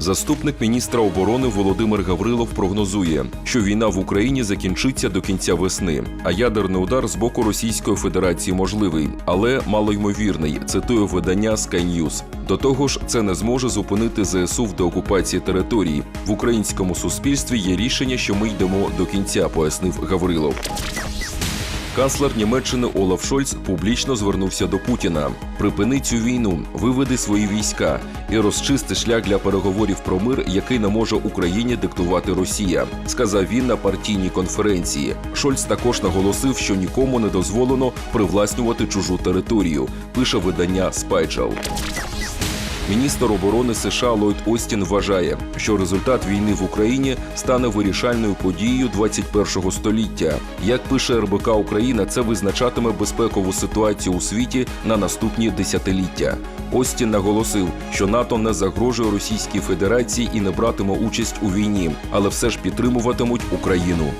Заступник міністра оборони Володимир Гаврилов прогнозує, що війна в Україні закінчиться до кінця весни, а ядерний удар з боку Російської Федерації можливий, але малоймовірний. Цитую видання Sky News. До того ж, це не зможе зупинити ЗСУ в деокупації території. В українському суспільстві є рішення, що ми йдемо до кінця, пояснив Гаврилов. Канцлер Німеччини Олаф Шольц публічно звернувся до Путіна: припини цю війну, виведи свої війська і розчисти шлях для переговорів про мир, який не може Україні диктувати Росія, сказав він на партійній конференції. Шольц також наголосив, що нікому не дозволено привласнювати чужу територію. Пише видання Spychal. Міністр оборони США Ллойд Остін вважає, що результат війни в Україні стане вирішальною подією 21-го століття. Як пише РБК Україна, це визначатиме безпекову ситуацію у світі на наступні десятиліття. Остін наголосив, що НАТО не загрожує Російській Федерації і не братиме участь у війні, але все ж підтримуватимуть Україну.